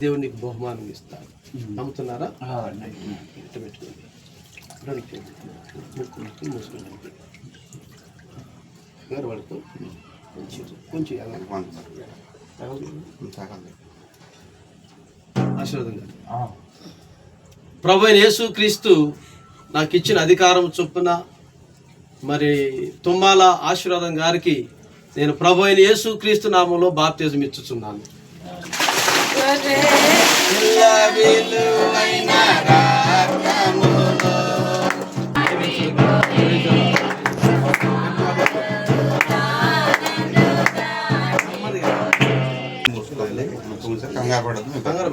దేవుడు నీకు బహుమానం ఇస్తాడు నమ్ముతున్నారా? పెట్టుకోండి. ముక్కు మూసుకోండి. గారు పడుకో కొంచెం ఆశీర్వాదం గారు. ప్రభు యేసు క్రీస్తు నాకు ఇచ్చిన అధికారం చొప్పున మరి తుమ్మాల ఆశీర్వాదం గారికి నేను ప్రభు అయిన యేసు క్రీస్తు నామంలో బాప్తిజం ఇచ్చుచున్నాను. కంగారు పడదు కంగారు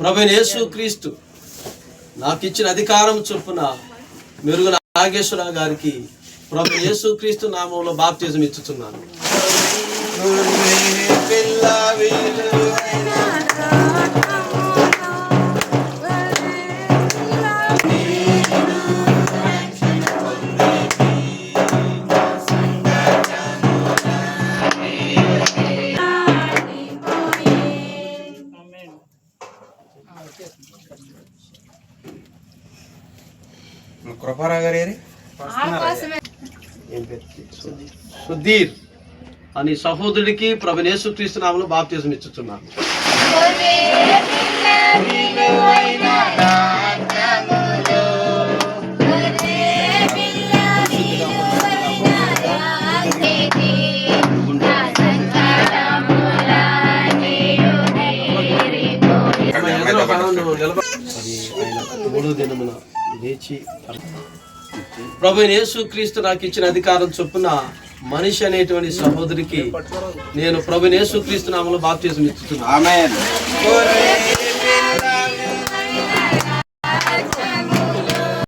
ప్రభు యేసు క్రీస్తు నాకు ఇచ్చిన అధికారం చొప్పున మెరుగున నాగేశ్వర గారికి ప్రభు యేసు క్రీస్తు నామంలో బాప్తిజం ఇచ్చుచున్నాను. సుధీర్. అని సహోదరుడికి ప్రభు యేసు క్రీస్తు నామంలో బాప్తిజం ఇచ్చుచున్నాను ఎదురు ఒక ఆనందం నిలబ- మరి ఆయన మూడో దినమున లేచి ప్రభు యేసు క్రీస్తు నాకు ఇచ్చిన అధికారం చొప్పున మనిషి అనేటువంటి సహోదరికి నేను ప్రభు యేసు క్రీస్తు నామంలో బాప్తిజం ఇస్తున్నాను ఆమెన్.